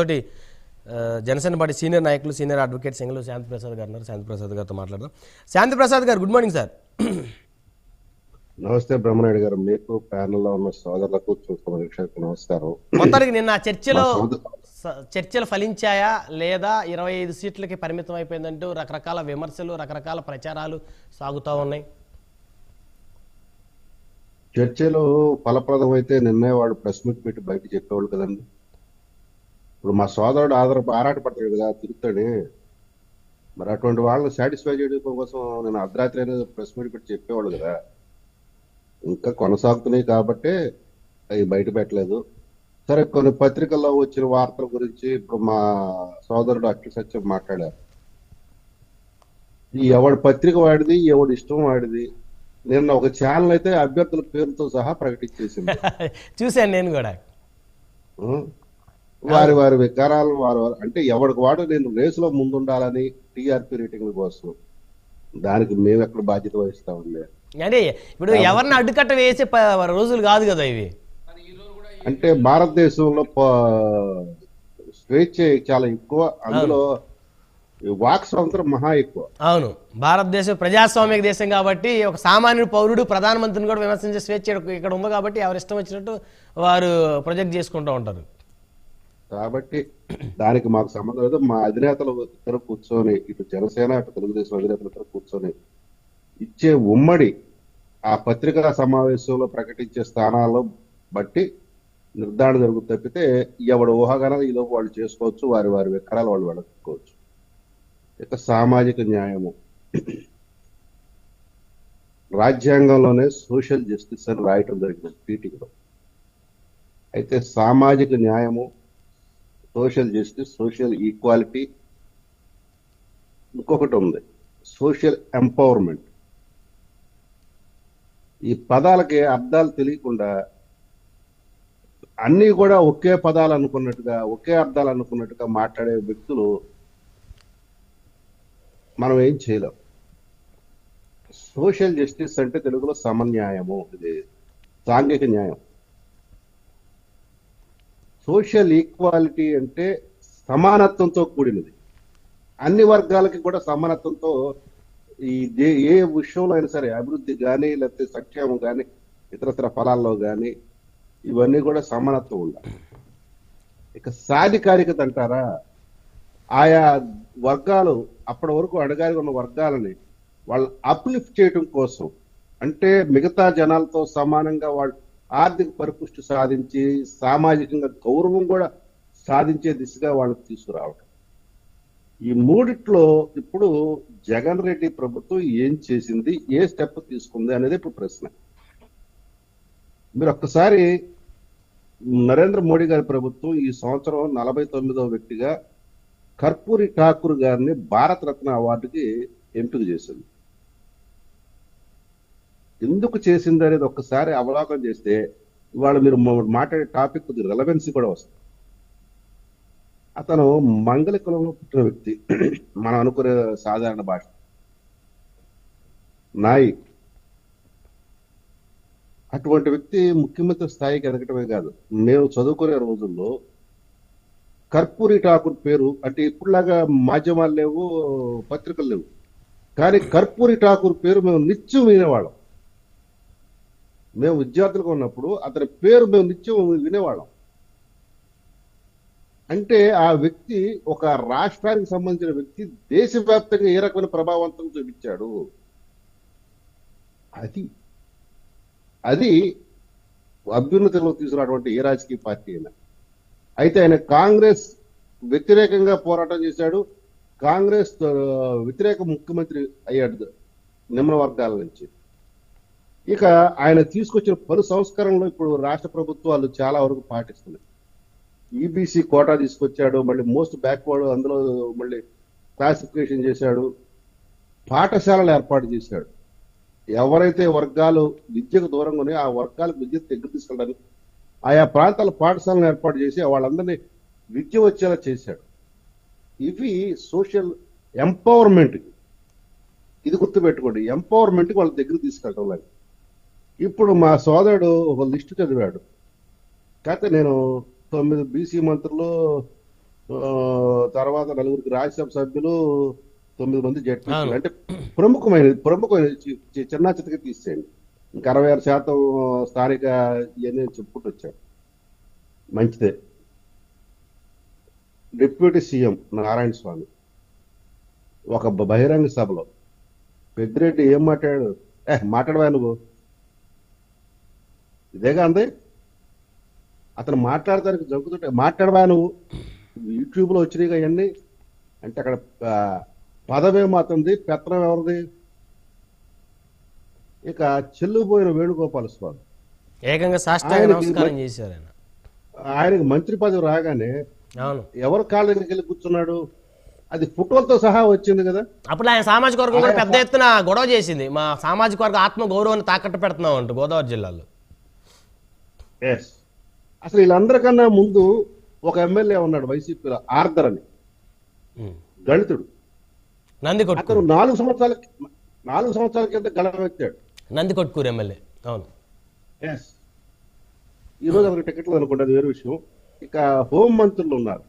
తోటి Janasena party senior నాయకులు senior advocate సింగలు శాంతి ప్రసాద్ గారు ఉన్నారు. శాంతి ప్రసాద్ గారితో మాట్లాడదాం. శాంతి ప్రసాద్ గారు గుడ్ మార్నింగ్ సార్. నమస్తే బ్రహ్మనాయుడు గారు. మీకు ప్యానెల్లో ఉన్న సోదరులకు చూస్తున్న నమస్కారం. మొత్తానికి నిన్న చర్చలో చర్చలు ఫలించాయా? లేదా ఇరవై ఐదు సీట్లకి పరిమితం అయిపోయిందంటూ రకరకాల విమర్శలు రకరకాల ప్రచారాలు సాగుతూ ఉన్నాయి. చర్చలు ఫలప్రదం అయితే నిన్నే వాడు ప్రెస్ మీట్ పెట్టి బయట చెప్పేవాళ్ళు కదండి. ఇప్పుడు మా సోదరుడు ఆధార ఆరాటపడతాడు కదా తిరుగుతాడు. మరి అటువంటి వాళ్ళని సాటిస్ఫై చేయడం కోసం నేను అర్ధరాత్రి అనేది ప్రెస్ మీట్ పెట్టి చెప్పేవాళ్ళు కదా. ఇంకా కొనసాగుతున్నాయి కాబట్టే అవి బయట పెట్టలేదు. సరే కొన్ని పత్రికల్లో వచ్చిన వార్తల గురించి ఇప్పుడు మా సోదరుడు అఖిల సత్యం మాట్లాడారు. ఈ ఎవడి పత్రిక వాడిది ఎవడి ఇష్టం వాడిది? నిన్న ఒక ఛానల్ అయితే అభ్యర్థుల పేరుతో సహా ప్రకటించేసింది. చూశాను నేను కూడా? వారి వారి వికారాలు వారు అంటే ఎవరికి వాడు నేను రేసులో ముందుండాలని టీఆర్పీ రేటింగ్ కోసం. దానికి మేము ఎక్కడ బాధ్యత వహిస్తామండి అంటే ఇప్పుడు ఎవరిని అడ్డుకట్ట వేసే రోజులు కాదు కదా ఇవి. అంటే భారతదేశంలో స్వేచ్ఛ చాలా ఎక్కువ. అందులో వాక్ స్వాతంత్రం మహా ఎక్కువ. అవును. భారతదేశం ప్రజాస్వామిక దేశం కాబట్టి ఒక సామాన్యుడు పౌరుడు ప్రధానమంత్రిని కూడా విమర్శించే స్వేచ్ఛ ఇక్కడ ఉంది కాబట్టి ఎవరి ఇష్టం వచ్చినట్టు వారు ప్రొజెక్ట్ చేసుకుంటూ ఉంటారు. కాబట్టి దానికి మాకు సంబంధం లేదు. మా అధినేతలు ఇద్దరు కూర్చొని ఇటు జనసేన ఇటు తెలుగుదేశం అధినేతలు ఇద్దరు కూర్చొని ఇచ్చే ఉమ్మడి ఆ పత్రికా సమావేశంలో ప్రకటించే స్థానాల్లో బట్టి నిర్ధారణ జరుగుతుంది తప్పితే ఎవడు ఊహాగానాలు ఈలోపు వాళ్ళు చేసుకోవచ్చు వారి వారి విక్రాలు వాళ్ళు వెళ్ళకపోవచ్చు ఇక సామాజిక న్యాయము. రాజ్యాంగంలోనే సోషల్ జస్టిస్ అని రాయటం జరిగింది పీటీలో అయితే సామాజిక న్యాయము సోషల్ జస్టిస్ సోషల్ ఈక్వాలిటీ ఇంకొకటి ఉంది. Social empowerment. ఈ పదాలకి అర్థాలు తెలియకుండా అన్నీ కూడా ఒకే పదాలు అనుకున్నట్టుగా ఒకే అర్థాలు అనుకున్నట్టుగా మాట్లాడే వ్యక్తులు మనం ఏం చేయలేం. సోషల్ జస్టిస్ అంటే తెలుగులో సమన్యాయము ఇది సాంఘిక న్యాయం. సోషల్ ఈక్వాలిటీ అంటే సమానత్వంతో కూడినది. అన్ని వర్గాలకి కూడా సమానత్వంతో ఈ ఏ విషయంలో అయినా సరే అభివృద్ధి కానీ లేకపోతే సంక్షేమం కానీ ఇతరతర ఫలాల్లో కానీ ఇవన్నీ కూడా సమానత్వం ఉండాలి. ఇక సాధికారికత అంటారా? ఆయా వర్గాలు అప్పటి వరకు అడగాలి ఉన్న వర్గాలని వాళ్ళు అప్లిఫ్ట్ చేయడం కోసం అంటే మిగతా జనాలతో సమానంగా వాళ్ళు ఆర్థిక పరిపుష్టి సాధించి సామాజికంగా గౌరవం కూడా సాధించే దిశగా వాళ్ళకి తీసుకురావటం. ఈ మూడిట్లో ఇప్పుడు జగన్ రెడ్డి ప్రభుత్వం ఏం చేసింది ఏ స్టెప్ తీసుకుంది అనేది ఇప్పుడు ప్రశ్న. మీరు ఒక్కసారి నరేంద్ర మోడీ గారి ప్రభుత్వం ఈ సంవత్సరం నలభై తొమ్మిదవ వ్యక్తిగా కర్పూరి ఠాకూర్ గారిని భారతరత్న అవార్డుకి ఎంపిక చేసింది. ఎందుకు చేసింది అనేది ఒక్కసారి అవలోకనం చేస్తే ఇవాళ మీరు మాట్లాడే టాపిక్ కొద్ది రెలవెన్సీ కూడా వస్తుంది. అతను మంగళ కులంలో పుట్టిన వ్యక్తి. మనం అనుకునే సాధారణ భాష. నాయి. అటువంటి వ్యక్తి ముఖ్యమంత్రి స్థాయికి ఎదగటమే కాదు. మేము చదువుకునే రోజుల్లో కర్పూరి ఠాకూర్ పేరు అంటే ఇప్పుడులాగా మాధ్యమాలు లేవు పత్రికలు లేవు. కానీ కర్పూరి ఠాకూర్ పేరు మేము నిత్యం వినేవాళ్ళం. మేము విద్యార్థులుగా ఉన్నప్పుడు అతని పేరు మేము నిత్యం వినేవాళ్ళం. అంటే ఆ వ్యక్తి ఒక రాష్ట్రానికి సంబంధించిన వ్యక్తి దేశవ్యాప్తంగా ఏ రకమైన ప్రభావవంతం చూపించాడు? అది. అది అభ్యున్నతిలో తీసుకున్నటువంటి ఏ రాజకీయ పార్టీ అయినా. అయితే ఆయన కాంగ్రెస్ వ్యతిరేకంగా పోరాటం చేశాడు. కాంగ్రెస్ వ్యతిరేక ముఖ్యమంత్రి అయ్యాడు నిమ్న వర్గాల నుంచి. ఇక ఆయన తీసుకొచ్చిన పలు సంస్కరణలు ఇప్పుడు రాష్ట్ర ప్రభుత్వాలు చాలా వరకు పాటిస్తున్నాయి. ఈబీసీ కోటా తీసుకొచ్చాడు మళ్ళీ మోస్ట్ బ్యాక్వర్డ్ అందులో మళ్ళీ క్లాసిఫికేషన్ చేశాడు పాఠశాలలు ఏర్పాటు చేశాడు. ఎవరైతే వర్గాలు విద్యకు దూరంగా ఉన్నాయో ఆ వర్గాలకు విద్య దగ్గర తీసుకెళ్ళడానికి ఆయా ప్రాంతాల పాఠశాలను ఏర్పాటు చేసి వాళ్ళందరినీ విద్య వచ్చేలా చేశాడు. ఇవి సోషల్ ఎంపవర్మెంట్ ఇది గుర్తుపెట్టుకోండి ఎంపవర్మెంట్కి వాళ్ళ దగ్గర తీసుకెళ్ళడం లేదు ఇప్పుడు మా సోదరుడు ఒక లిస్టు చదివాడు. కాకపోతే నేను తొమ్మిది బీసీ మంత్రులు తర్వాత నలుగురికి రాజ్యసభ సభ్యులు తొమ్మిది మంది జడ్పీ. అంటే ప్రముఖమైన ప్రముఖమైన చిన్న చితక తీసేయండి. ఇంకా అరవై ఆరు శాతం స్థానిక ఇవన్నీ చెప్పుకుంటూ వచ్చాడు. మంచిదే. Deputy CM Narayana Swamy. ఒక బహిరంగ సభలో. పెద్దిరెడ్డి ఏం మాట్లాడాడు? ఏ మాట్లాడవా నువ్వు? ఇదేగా అంది అతను మాట్లాడటానికి జంకుతుంటే మాట్లాడవా నువ్వు? యూట్యూబ్లో వచ్చినాయి అవన్నీ అంటే అక్కడ ఆ, పదవేమో అతనిది పెత్తనం ఎవరిది? ఇక చెల్లుపోయిన వేణుగోపాల స్వామి. ఏకంగా సాష్టాంగ నమస్కారం చేశారు ఆయన. ఆయనకి మంత్రి పదవి రాగానే ఎవరి కాళ్ళ దగ్గరికి వెళ్ళి కూర్చున్నాడు? అది ఫోటోలతో సహా వచ్చింది కదా. అప్పుడు ఆయన సామాజిక వర్గం కూడా పెద్ద ఎత్తున గొడవ చేసింది. మా సామాజిక వర్గ ఆత్మ గౌరవాన్ని తాకట్టు పెడుతున్నాం అంటూ గోదావరి జిల్లాలో. అసలు వీళ్ళందరికన్నా ముందు ఒక ఎమ్మెల్యే ఉన్నాడు వైసీపీలో ఆర్దర్ అని. దళితుడు. అతను నాలుగు సంవత్సరాల నాలుగు సంవత్సరాల కింద గడవెత్తాడు నంది కొట్కూరు ఎమ్మెల్యే. అవును. ఎస్ ఈ రోజు అతనికి టికెట్లు అనుకుంటే అది వేరే విషయం. ఇక హోం మంత్రులు ఉన్నారు.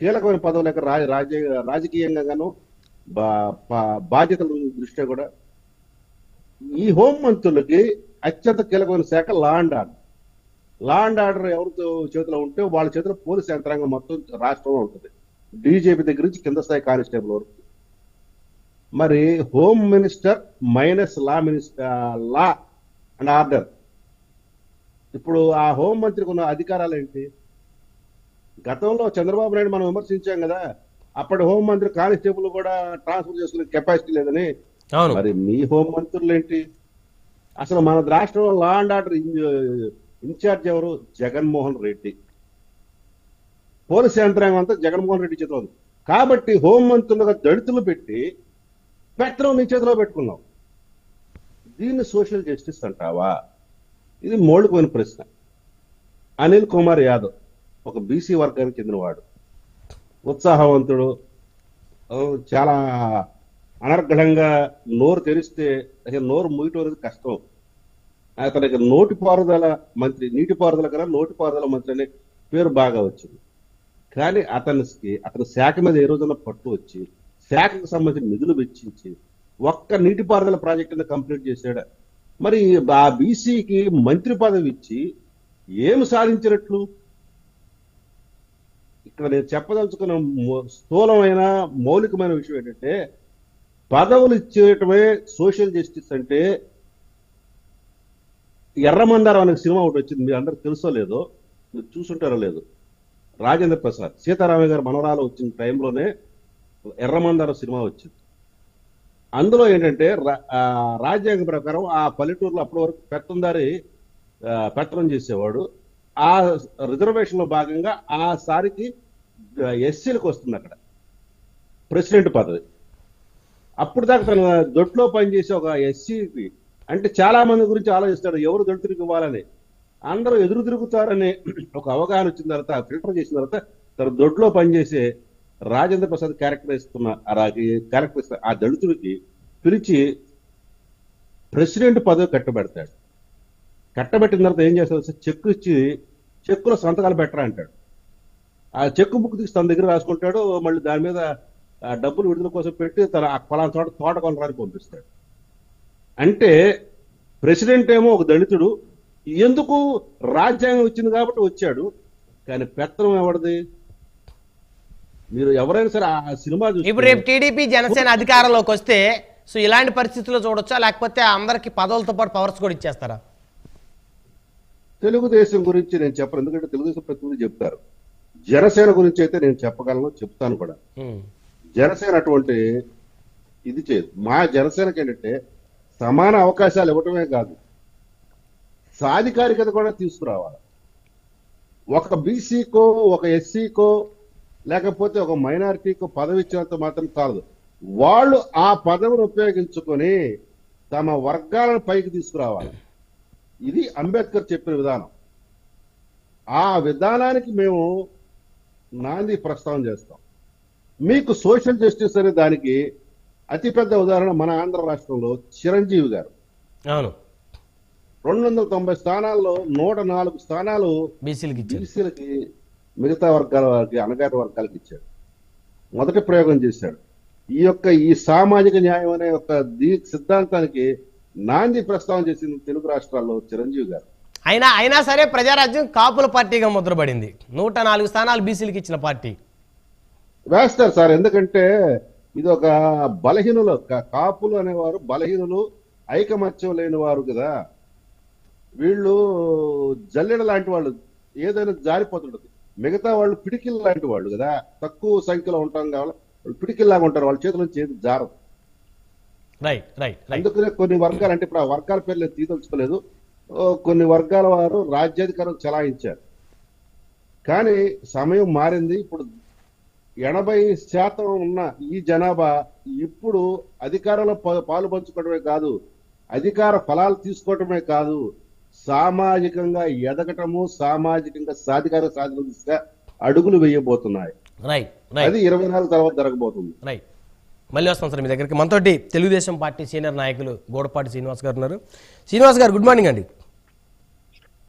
కీలకమైన పదవులు రాజ రాజ- రాజకీయంగా గాను బా- బా- బాధ్యతల దృష్ట్యా కూడా. ఈ హోం మంత్రులకి అత్యంత కీలకమైన శాఖ law and order. Law and order ఎవరితో చేతిలో ఉంటే వాళ్ళ చేతిలో పోలీస్ యంత్రాంగం మొత్తం రాష్ట్రంలో ఉంటుంది. డీజీపీ దగ్గర నుంచి కింద స్థాయి కానిస్టేబుల్ వరకు. మరి home minister minus law minister law and order. ఇప్పుడు ఆ హోం మంత్రికి ఉన్న అధికారాలు ఏంటి? గతంలో చంద్రబాబు నాయుడు మనం విమర్శించాం కదా అప్పటి హోం మంత్రి కానిస్టేబుల్ కూడా ట్రాన్స్ఫర్ చేసుకునే కెపాసిటీ లేదని. మరి మీ హోం మంత్రులు ఏంటి? అసలు మన రాష్ట్రంలో లా అండ్ ఆర్డర్ ఇన్ఛార్జ్ ఎవరు? జగన్మోహన్ రెడ్డి. పోలీస్ యంత్రాంగం అంతా జగన్మోహన్ రెడ్డి చేతిలో ఉంది. కాబట్టి హోంమంత్రులుగా దళితులు పెట్టి పెత్తనం నీ చేతిలో పెట్టుకున్నావు. దీన్ని సోషల్ జస్టిస్ అంటావా? ఇది మోడుకోని ప్రశ్న. అనిల్ కుమార్ యాదవ్ ఒక బీసీ వర్గానికి చెందినవాడు. ఉత్సాహవంతుడు. చాలా అనర్గళంగా నోరు తెరిస్తే అసలు నోరు మూయటం అనేది కష్టం. అతనికి నోటిపారుదల మంత్రి నీటిపారుదల కన్నా నోటిపారుదల మంత్రి అనే పేరు బాగా వచ్చింది. కానీ అతనికి అతని శాఖ మీద ఏ రోజున పట్టు వచ్చి శాఖకు సంబంధించిన నిధులు వెచ్చించి ఒక్క నీటిపారుదల ప్రాజెక్టు కంప్లీట్ చేశాడు? మరి ఆ బీసీకి మంత్రి పదవి ఇచ్చి ఏమి సాధించినట్లు? ఇక్కడ నేను చెప్పదలుచుకున్న మో- స్థూలమైన మౌలికమైన విషయం ఏంటంటే పదవులు ఇచ్చేయటమే సోషల్ జస్టిస్ అంటే ఎర్రమందారం అనే సినిమా ఒకటి వచ్చింది మీరు అందరు తెలుసో లేదో మీరు చూసుంటారో లేదు. రాజేంద్ర ప్రసాద్ సీతారామయ్య గారు మనవరాలు వచ్చిన టైంలోనే ఎర్రమందారం సినిమా వచ్చింది. అందులో ఏంటంటే రా- రాజ్యాంగ ప్రకారం ఆ పల్లెటూరులో అప్పటి వరకు పెత్తందారి ఆ, పెత్తనం చేసేవాడు. ఆ రిజర్వేషన్లో భాగంగా ఆ సారికి ఎస్సీలకు వస్తుంది అక్కడ. ప్రెసిడెంట్ పదవి. అప్పుడు దాకా తన దొడ్లో పనిచేసే ఒక ఎస్సీకి అంటే చాలా మంది గురించి ఆలోచిస్తాడు ఎవరు దళితుడికి ఇవ్వాలని. అందరూ ఎదురు తిరుగుతారని ఒక అవగాహన వచ్చిన తర్వాత ఫిల్టర్ చేసిన తర్వాత తన దొడ్లో పనిచేసే రాజేంద్ర ప్రసాద్ క్యారెక్టర్ ఇస్తున్న ఆ క్యారెక్టర్ ఇస్తున్న ఆ దళితుడికి పిలిచి ప్రెసిడెంట్ పదవి కట్టబెడతాడు. కట్టబెట్టిన తర్వాత ఏం చేస్తాడు చెక్ చెక్కు ఇచ్చి చెక్కులో సంతకాలు పెట్టరా అంటాడు. ఆ చెక్కు బుక్ తీసి తన దగ్గర రాసుకుంటాడు మళ్ళీ దాని మీద డబ్బులు విడుదల కోసం పెట్టి తన ఆ పలానా తోట తోట కొనడానికి పంపిస్తాడు. అంటే ప్రెసిడెంట్ ఏమో ఒక దళితుడు ఎందుకు రాజ్యాంగం ఇచ్చింది కాబట్టి వచ్చాడు కానీ పెత్తనం ఎవరిది? మీరు ఎవరైనా సరే ఆ సినిమా ఇప్పుడు రేపు టీడీపీ జనసేన అధికారంలోకి వస్తే సో ఇలాంటి పరిస్థితుల్లో చూడొచ్చా? లేకపోతే అందరికి పదవులతో పాటు పవర్స్ కూడా ఇచ్చేస్తారా? తెలుగుదేశం గురించి నేను చెప్పను. ఎందుకంటే తెలుగుదేశం ప్రతినిధులు చెప్తారు. జనసేన గురించి అయితే నేను చెప్పగలను చెప్తాను కూడా. జనసేన అటువంటి ఇది చేయదు. మా జనసేనకి ఏంటంటే సమాన అవకాశాలు ఇవ్వటమే కాదు. సాధికారికత కూడా తీసుకురావాలి. ఒక బీసీకో ఒక ఎస్సీకో లేకపోతే ఒక మైనారిటీకో పదవి ఇచ్చినంత మాత్రం కాదు వాళ్ళు ఆ పదవిని ఉపయోగించుకొని తమ వర్గాలను పైకి తీసుకురావాలి. ఇది అంబేద్కర్ చెప్పిన విధానం. ఆ విధానానికి మేము నాంది ప్రస్తావన చేస్తాం. మీకు సోషల్ జస్టిస్ అనే దానికి అతిపెద్ద ఉదాహరణ మన ఆంధ్ర రాష్ట్రంలో చిరంజీవి గారు. అవును. రెండు వందల తొంభై స్థానాల్లో నూట నాలుగు స్థానాలు బీసీలకు మిగతా వర్గాల వారికి అణగారిన వర్గాలకు ఇచ్చాడు మొదటి ప్రయోగం చేశాడు. ఈ యొక్క ఈ సామాజిక న్యాయం అనే ఒక దీ సిద్ధాంతానికి నాంది ప్రస్తావన చేసింది తెలుగు రాష్ట్రాల్లో చిరంజీవి గారు. అయినా అయినా సరే ప్రజారాజ్యం కాపుల పార్టీగా ముద్రపడింది. నూట నాలుగు స్థానాలు బీసీలకు ఇచ్చిన పార్టీ. వేస్తారు సార్ ఎందుకంటే ఇది ఒక బలహీనులు కాపులు అనేవారు బలహీనులు ఐకమత్యం లేని వారు కదా. వీళ్ళు జల్లెడ లాంటి వాళ్ళు ఏదైనా జారిపోతుంటది. మిగతా వాళ్ళు పిడికిల్ లాంటి వాళ్ళు కదా. తక్కువ సంఖ్యలో ఉంటాం కాబట్టి వాళ్ళు పిడికిల్లాగా ఉంటారు. వాళ్ళ చేతుల నుంచి ఏది జారదు. అందుకనే కొన్ని వర్గాలు అంటే ఇప్పుడు ఆ వర్గాల పేర్లు తీదలుచుకోలేదు కొన్ని వర్గాల వారు రాజ్యాధికారం చలాయించారు. కానీ సమయం మారింది. ఇప్పుడు ఎనభై శాతం ఉన్న ఈ జనాభా ఇప్పుడు అధికారంలో పాలు పంచుకోవడమే కాదు అధికార ఫలాలు తీసుకోవటమే కాదు సామాజికంగా ఎదగటము సామాజికంగా సాధికార సాధన దిశగా అడుగులు వేయబోతున్నాయి. అది ఇరవై నాలుగు తర్వాత జరగబోతుంది. రైట్ మళ్ళీ వస్తాం సార్ మీ దగ్గరికి. మనతోటి తెలుగుదేశం పార్టీ సీనియర్ నాయకులు గోడపాటి శ్రీనివాస్ గారు ఉన్నారు. శ్రీనివాస్ గారు గుడ్ మార్నింగ్ అండి.